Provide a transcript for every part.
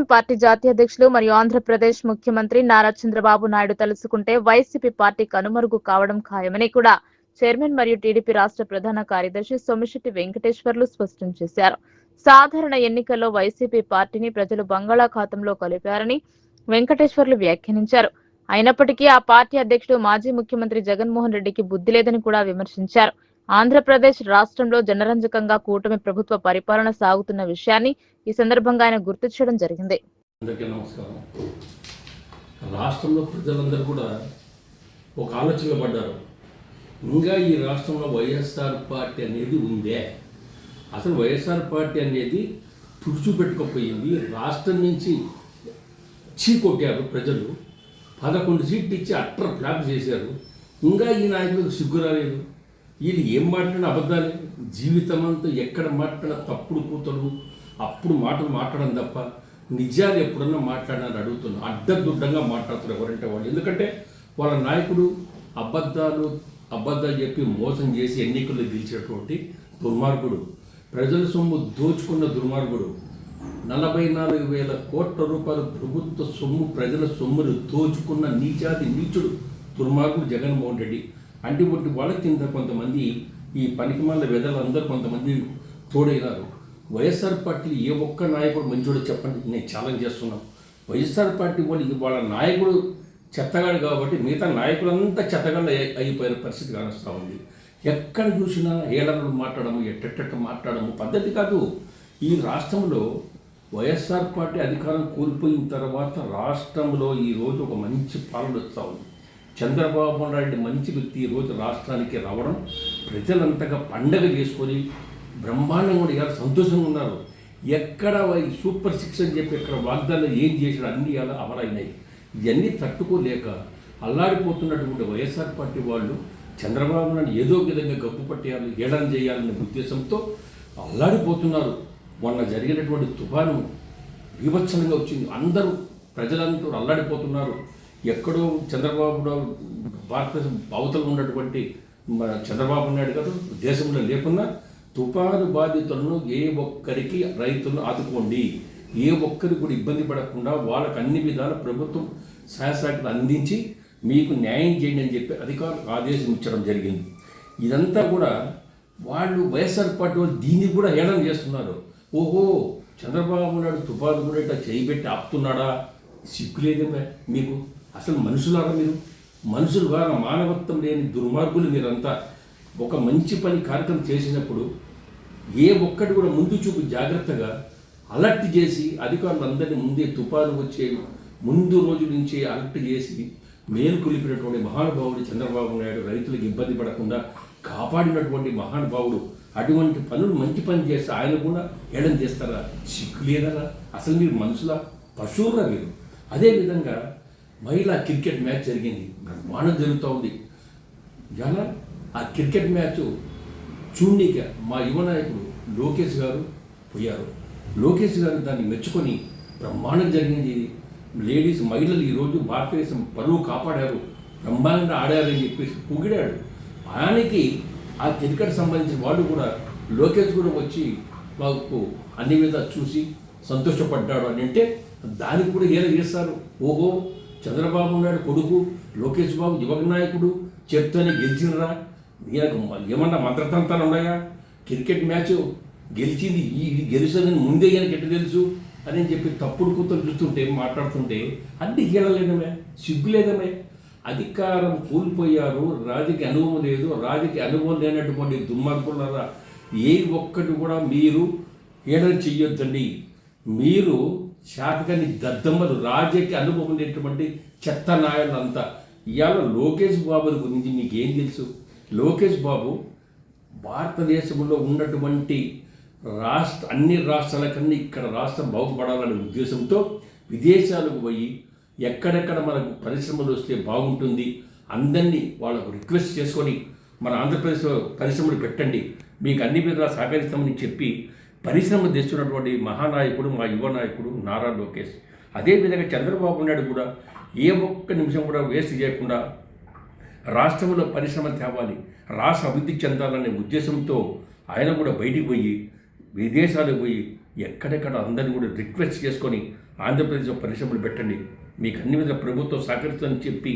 Telugu Desam party జాతీయ అధ్యక్షులు మరియు ఆంధ్రప్రదేశ్ ముఖ్యమంత్రి నారా చంద్రబాబు నాయుడు తలుసుకుంటే వైసీపీ పార్టీ కనుమరుగు కావడం ఖాయమని కూడా చైర్మన్ మరియు టీడీపీ రాష్ట్ర ప్రధాన కార్యదర్శి సోమిశెట్టి వెంకటేశ్వర్లు స్పష్టం చేశారు. సాధారణ ఎన్నికల్లో వైసీపీ పార్టీని ప్రజలు బంగాళాఖాతంలో కలిపారని వెంకటేశ్వర్లు వ్యాఖ్యానించారు. అయినప్పటికీ ఆ పార్టీ అధ్యక్షుడు మాజీ ముఖ్యమంత్రి జగన్మోహన్ రెడ్డికి బుద్ధి లేదని కూడా విమర్శించారు. ఆంధ్రప్రదేశ్ రాష్ట్రంలో జనరంజకంగా కూటమి ప్రభుత్వ పరిపాలన సాగుతున్న విషయాన్ని ఈ సందర్భంగా ఆయన గుర్తు చేయడం జరిగింది రాష్ట్రంలో ప్రజలందరూ కూడా ఒక ఆలోచనలో పడ్డారు. ఇంకా ఈ రాష్ట్రంలో వైఎస్ఆర్ పార్టీ అనేది ఉందే. అసలు వైఎస్ఆర్ పార్టీ అనేది తుడిచిపెట్టుకుపోయింది. రాష్ట్రం నుంచి చీకొట్టారు ప్రజలు. పదకొండు సీట్లు ఇచ్చి అట్ర ఫ్లాప్ చేశారు. ఇంకా ఈ నాయకులకు సిగ్గు రాలేదు. వీళ్ళు ఏం మాట్లాడిన అబద్ధాలే. జీవితం అంతా ఎక్కడ మాట్లాడిన తప్పుడు కూతలు అప్పుడు మాటలు మాట్లాడడం తప్ప నిజాలు ఎప్పుడన్నా మాట్లాడాలని అడుగుతున్నా. అడ్డదుడ్డంగా మాట్లాడుతున్నారు ఎవరంటే వాళ్ళు. ఎందుకంటే వాళ్ళ నాయకుడు అబద్ధాలు అబద్ధాలు చెప్పి మోసం చేసి ఎన్నికల్లో గెలిచినటువంటి దుర్మార్గుడు. ప్రజల సొమ్ము దోచుకున్న దుర్మార్గుడు. నలభై నాలుగు వేల కోట్ల రూపాయలు ప్రభుత్వ సొమ్ము ప్రజల సొమ్మును దోచుకున్న నీచాది నీచుడు దుర్మార్గుడు జగన్మోహన్ రెడ్డి. అంటివంటి వాళ్ళ కింద కొంతమంది ఈ పనికిమాల వెదలందరూ కొంతమంది తోడైనారు. వైఎస్ఆర్ పార్టీ ఏ ఒక్క నాయకుడు మంచోడో చెప్పండి. నేను ఛాలెంజ్ చేస్తున్నాను వైఎస్ఆర్ పార్టీ వాళ్ళు వాళ్ళ నాయకుడు చెత్తగాడు కాబట్టి మిగతా నాయకులంతా చెత్తగాళ్ళు అయి- అయిపోయిన పరిస్థితి కానొస్తూ ఉంది. ఎక్కడ చూసినా ఏలనలు మాట్లాడము ఎట్టెట్ట మాట్లాడము పద్ధతి కాదు. ఈ రాష్ట్రంలో వైఎస్ఆర్ పార్టీ అధికారం కోల్పోయిన తర్వాత రాష్ట్రంలో ఈరోజు ఒక మంచి పాలన వస్తూ ఉంది. చంద్రబాబు నాయుడు మంచి వ్యక్తి ఈరోజు రాష్ట్రానికి రావడం ప్రజలంతగా పండగ చేసుకొని బ్రహ్మాండంగా కూడా ఇవాళ సంతోషంగా ఉన్నారు. ఎక్కడ సూపర్ సిక్స్ అని చెప్పి ఇక్కడ వాగ్దానం ఏం చేశాడు అన్ని ఇలా అమలైనాయి ఇవన్నీ తట్టుకోలేక అల్లాడిపోతున్నటువంటి వైఎస్ఆర్ పార్టీ వాళ్ళు చంద్రబాబు నాయుడు ఏదో విధంగా గప్పు పట్టేయాలి ఏడాది చేయాలనే ఉద్దేశంతో అల్లాడిపోతున్నారు. మొన్న జరిగినటువంటి తుఫాను బీభత్సనంగా వచ్చింది. అందరూ ప్రజలందరూ అల్లాడిపోతున్నారు. ఎక్కడో చంద్రబాబు భారతదేశం అవతల ఉన్నటువంటి మన చంద్రబాబు నాయుడు గారు దేశంలో లేకున్నా తుఫాను బాధితులను ఏ ఒక్కరికి రైతులను ఆదుకోండి. ఏ ఒక్కరికి కూడా ఇబ్బంది పడకుండా వాళ్ళకి అన్ని విధాల ప్రభుత్వం సహాయశాఖలు అందించి మీకు న్యాయం చేయండి అని చెప్పి అధికారులకు ఆదేశం ఇచ్చడం జరిగింది. ఇదంతా కూడా వాళ్ళు వైఎస్ఆర్ పార్టీ వాళ్ళు దీన్ని కూడా హేళన చేస్తున్నారు. ఓహో చంద్రబాబు నాయుడు తుపాను కూడా ఇట్లా చేయి పెట్టి ఆపుతున్నాడా సిగ్గులేదేమే మీకు. అసలు మనుషులారా మీరు? మనుషులు కాదు మానవత్వం లేని దుర్మార్గులు మీరంతా. ఒక మంచి పని కార్యక్రమం చేసినప్పుడు ఏ ఒక్కటి కూడా ముందు చూపు జాగ్రత్తగా అలర్ట్ చేసి అధికారులందరినీ ముందే తుపాను వచ్చే ముందు రోజు నుంచే అలర్ట్ చేసి మేలుకొలిపినటువంటి మహానుభావుడు చంద్రబాబు నాయుడు రైతులకు ఇబ్బంది పడకుండా కాపాడినటువంటి మహానుభావుడు అటువంటి పనులు మంచి పని చేస్తే ఆయన కూడా ఏడం చేస్తారా? సిగ్గు లేదరా అసలు మీరు మనుషుల? పశువురా మీరు? అదేవిధంగా మహిళా క్రికెట్ మ్యాచ్ జరిగింది. బ్రహ్మాండం జరుగుతూ ఉంది. ఇలా ఆ క్రికెట్ మ్యాచ్ చూడనీక మా యువ నాయకుడు లోకేష్ గారు పోయారు. లోకేష్ గారు దాన్ని మెచ్చుకొని బ్రహ్మాండం జరిగింది. ఇది లేడీస్ మహిళలు ఈరోజు భారతదేశం పరువు కాపాడారు. బ్రహ్మాండంగా ఆడారని చెప్పేసి పొగిడాడు. ఆయనకి ఆ క్రికెట్ సంబంధించిన వాళ్ళు కూడా లోకేష్ కూడా వచ్చి మాకు అన్ని విధాలు చూసి సంతోషపడ్డాడు అని అంటే దానికి కూడా ఏదో చేస్తారు. ఓహో చంద్రబాబు నాయుడు కొడుకు లోకేష్ బాబు యువక నాయకుడు చెప్తూనే గెలిచినరా? ఈయనకు ఏమన్నా మంత్రతంత్రాలు ఉన్నాయా? క్రికెట్ మ్యాచ్ గెలిచింది ఈ ఇది ముందే ఈయనకి ఎట్టు తెలుసు? అని చెప్పి తప్పుడు కూతురు చూస్తుంటే మాట్లాడుతుంటే అన్ని గీడలేదమే సిగ్గులేదమే అధికారం కోల్పోయారు రాజకీయ అనుభవం లేదు రాజకీయ అనుభవం లేనటువంటి దుర్మార్గులారా? ఏ ఒక్కటి కూడా మీరు ఏడని చెయ్యొద్దండి. మీరు శాతకని దద్దమ్మలు రాజకీయ అనుభవం లేనటువంటి చెత్త నాయకులంతా. ఇవాళ లోకేష్ బాబు గురించి మీకు ఏం తెలుసు? లోకేష్ బాబు భారతదేశంలో ఉన్నటువంటి రాష్ట్ర అన్ని రాష్ట్రాల కన్నా ఇక్కడ రాష్ట్రం బాగుపడాలనే ఉద్దేశంతో విదేశాలకు పోయి ఎక్కడెక్కడ మనకు పరిశ్రమలు వస్తే బాగుంటుంది అందరినీ వాళ్ళకు రిక్వెస్ట్ చేసుకొని మన ఆంధ్రప్రదేశ్లో పరిశ్రమలు పెట్టండి. మీకు అన్ని విధాలా సహకరిస్తామని చెప్పి పరిశ్రమ తెస్తున్నటువంటి మహానాయకుడు మా యువ నాయకుడు నారా లోకేష్. అదేవిధంగా చంద్రబాబు నాయుడు కూడా. ఏ ఒక్క నిమిషం కూడా వేస్ట్ చేయకుండా రాష్ట్రంలో పరిశ్రమ తేవాలి రాష్ట్ర అభివృద్ధి చెందాలనే ఉద్దేశంతో ఆయన కూడా బయటికి పోయి విదేశాలకు పోయి ఎక్కడెక్కడ అందరినీ కూడా రిక్వెస్ట్ చేసుకొని ఆంధ్రప్రదేశ్లో పరిశ్రమలు పెట్టండి. మీకు అన్ని విధ ప్రభుత్వం సహకరిస్తుందని చెప్పి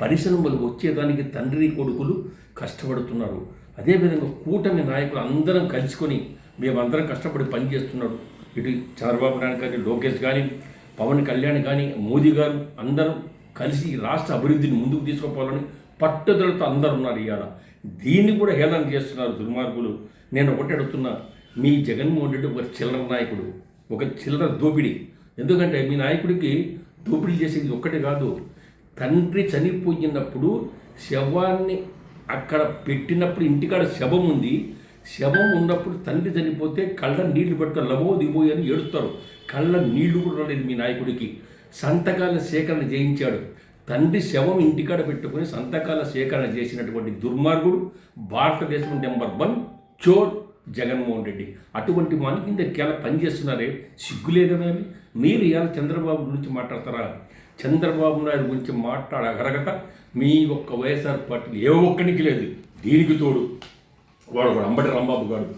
పరిశ్రమలు వచ్చేదానికి తండ్రి కొడుకులు కష్టపడుతున్నారు. అదేవిధంగా కూటమి నాయకులు అందరం కలుసుకొని మేమందరం కష్టపడి పనిచేస్తున్నాడు ఇటు చంద్రబాబు నాయుడు కానీ లోకేష్ కానీ పవన్ కళ్యాణ్ కానీ మోదీ గారు అందరం కలిసి రాష్ట్ర అభివృద్ధిని ముందుకు తీసుకుపోవాలని పట్టుదలతో అందరు ఉన్నారు ఇవాళ దీన్ని కూడా హేళన చేస్తున్నారు దుర్మార్గులు. నేను ఒకటి అడుగుతున్నా మీ జగన్మోహన్ రెడ్డి ఒక చిల్లర నాయకుడు ఒక చిల్లర దోపిడీ. ఎందుకంటే మీ నాయకుడికి దోపిడీ చేసేది ఒక్కటే కాదు తండ్రి చనిపోయినప్పుడు శవాన్ని అక్కడ పెట్టినప్పుడు ఇంటికాడ శవం ఉంది శవం ఉన్నప్పుడు తండ్రి చనిపోతే కళ్ళ నీళ్ళు పెట్టుకొని లవో దివో అని ఏడుస్తారు. కళ్ళ నీళ్ళు కూడా రాలేదు మీ నాయకుడికి. సంతకాల సేకరణ చేయించాడు. తండ్రి శవం ఇంటికాడ పెట్టుకొని సంతకాల సేకరణ చేసినటువంటి దుర్మార్గుడు భారతదేశం నెంబర్ వన్ చోర్ జగన్మోహన్ రెడ్డి. అటువంటి మన కింద కేవలం పనిచేస్తున్నారే సిగ్గులేదనేవి మీరు ఇవాళ చంద్రబాబు గురించి మాట్లాడతారా? చంద్రబాబు నాయుడు గురించి మాట్లాడగలగట? మీ ఒక్క వైఎస్ఆర్ పార్టీలు ఏ ఒక్కనికి లేదు. దీనికి తోడు వాడు ఒకడు అంబటి రంబాబు గారు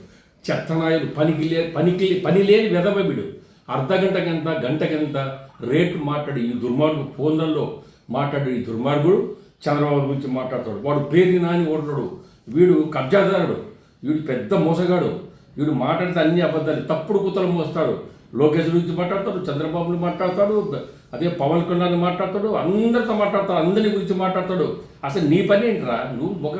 చెత్తనాయుడు పనికి లే పనికి పని లేని వెదవబిడు అర్ధ గంట గంట గంట గంట రేటు మాట్లాడి ఈ దుర్మార్గుడు ఫోన్లలో మాట్లాడు ఈ దుర్మార్గుడు చంద్రబాబు గురించి మాట్లాడతాడు. వాడు పేరు నాని ఓడతాడు. వీడు కబ్జాదారుడు. వీడు పెద్ద మోసగాడు. వీడు మాట్లాడితే అన్ని అబద్ధాలు. తప్పుడు కూతలు మోస్తాడు. లోకేష్ గురించి మాట్లాడతాడు చంద్రబాబుని మాట్లాడతాడు అదే పవన్ కళ్యాణ్ మాట్లాడతాడు అందరితో మాట్లాడతాడు అందరి గురించి మాట్లాడతాడు. అసలు నీ పని ఏంట్రా? నువ్వు ఒక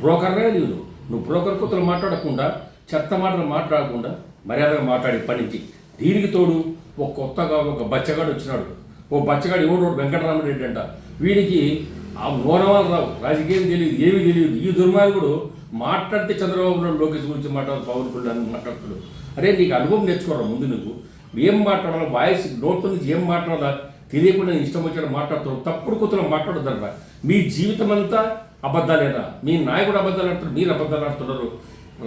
బ్రోకర్గా నీవు నువ్వు బ్రోకర్ కూతురు మాట్లాడకుండా చెత్త మాటలు మాట్లాడకుండా మర్యాదగా మాట్లాడి పనిచి దీనికి తోడు ఒక కొత్తగా ఒక బచ్చగాడు వచ్చినాడు. ఓ బచ్చగాడు ఎవడు వెంకటరామరెడ్డి అంట. వీడికి ఆ మోనవాళ్ళు రావు. రాజకీయం తెలియదు ఏమీ తెలియదు. ఈ దుర్మార్గుడు మాట్లాడితే చంద్రబాబు నాయుడు లోకేష్ గురించి మాట్లాడు పవన్ కళ్యాణ్ మాట్లాడుతాడు అరే నీకు అనుభవం నేర్చుకోరా ముందు నువ్వు? ఏం మాట్లాడాలో? వాయిస్ నోట్ నుంచి ఏం మాట్లాడాలా? తెలియకుండా ఇష్టం వచ్చిన మాట్లాడుతాడు తప్పుడు కూతురు మాట్లాడదరా మీ జీవితం అంతా అబద్ధాలేనా మీ నాయకుడు అబద్ధాలు ఆడుతున్నారు మీరు అబద్ధాలు ఆడుతున్నారు.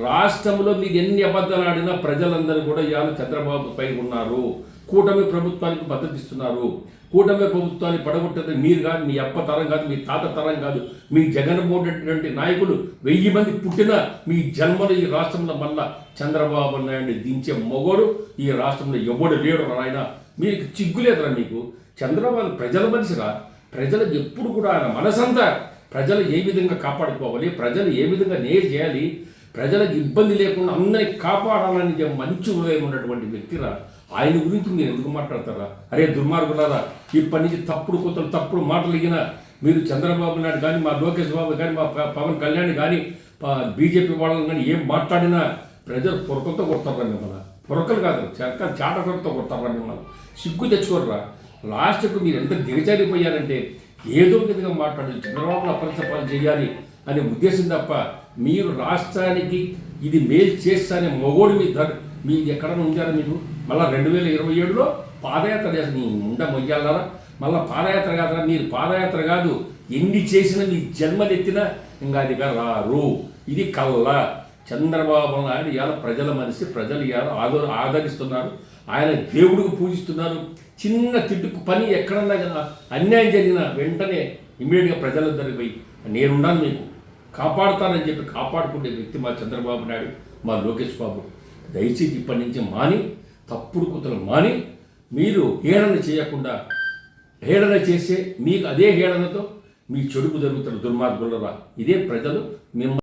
రాష్ట్రంలో మీరు ఎన్ని అబద్ధాలు ఆడినా ప్రజలందరూ కూడా ఇవాళ చంద్రబాబు పై ఉన్నారు. కూటమి ప్రభుత్వానికి మద్దతు ఇస్తున్నారు. కూటమి ప్రభుత్వాన్ని పడగొట్టేది మీరు కాదు మీ అప్ప తరం కాదు మీ తాత తరం కాదు. మీ జగన్మోహన్ రెడ్డి నాయకులు వెయ్యి మంది పుట్టినా మీ జన్మలో ఈ రాష్ట్రంలో మళ్ళా చంద్రబాబు నాయుడు దించే మొగోడు ఈ రాష్ట్రంలో ఎవడు లేడు ఆయన మీకు చిగ్గులేదురా మీకు? చంద్రబాబు ప్రజల మనిషిరా? ప్రజలకు ఎప్పుడు కూడా ఆయన మనసంతా ప్రజలు ఏ విధంగా కాపాడుకోవాలి ప్రజలు ఏ విధంగా నేర్ చేయాలి ప్రజలకు ఇబ్బంది లేకుండా అందరినీ కాపాడాలని మంచి హృదయం ఉన్నటువంటి వ్యక్తిరా. ఆయన గురించి మీరు ఎందుకు మాట్లాడతారా? అరే దుర్మార్గులారా ఇప్పటి నుంచి తప్పుడు కొత్తలు తప్పుడు మాటలు ఇగిన మీరు చంద్రబాబు నాయుడు కానీ మా లోకేష్ బాబు కానీ మా పవన్ కళ్యాణ్ కానీ బీజేపీ వాళ్ళని కానీ ఏం మాట్లాడినా ప్రజలు పొరకలతో కొడతారా మిమ్మల్ని? పొరకలు కాదు చెక్క చాటకలతో కొడతారా మిమ్మల్ని? సిగ్గు తెచ్చుకోర్రా. లాస్ట్కు మీరు ఎంత దిగజారిపోయారంటే ఏదో విధంగా మాట్లాడాలి చంద్రబాబు అపరిచపాలు చేయాలి అనే ఉద్దేశం తప్ప మీరు రాష్ట్రానికి ఇది మేలు చేస్తానే మగోడు మీ ధర మీ ఎక్కడ ఉంచారు మీరు? మళ్ళీ రెండు వేల ఇరవై ఏడులో పాదయాత్ర చేసి నీ ఉండ మొయ్యాలరా? మళ్ళీ పాదయాత్ర కాదురా. మీరు పాదయాత్ర కాదు. ఎన్ని చేసినా మీ జన్మనెత్తినా ఇంకా అది రారు. ఇది కళ్ళ. చంద్రబాబు నాయుడు ఇవాళ ప్రజల మనిషి ప్రజలు ఇవాళ ఆదో ఆదరిస్తున్నారు. ఆయన దేవుడికి పూజిస్తున్నారు. చిన్న తిట్టుకు పని ఎక్కడన్నా కదా అన్యాయం జరిగిన వెంటనే ఇమీడియట్గా ప్రజలందరికీ పోయి నేనున్నాను మీకు. కాపాడుతానని చెప్పి కాపాడుకునే వ్యక్తి మా చంద్రబాబు నాయుడు మా లోకేష్ బాబు. దయచేసి ఇప్పటి నుంచి మాని తప్పుడు కుతలు మాని మీరు హేళన చేయకుండా హేళన చేసే మీకు అదే హేళనతో మీ చెడుకు జరుగుతున్న దుర్మార్గులరా ఇదే ప్రజలు మిమ్మల్ని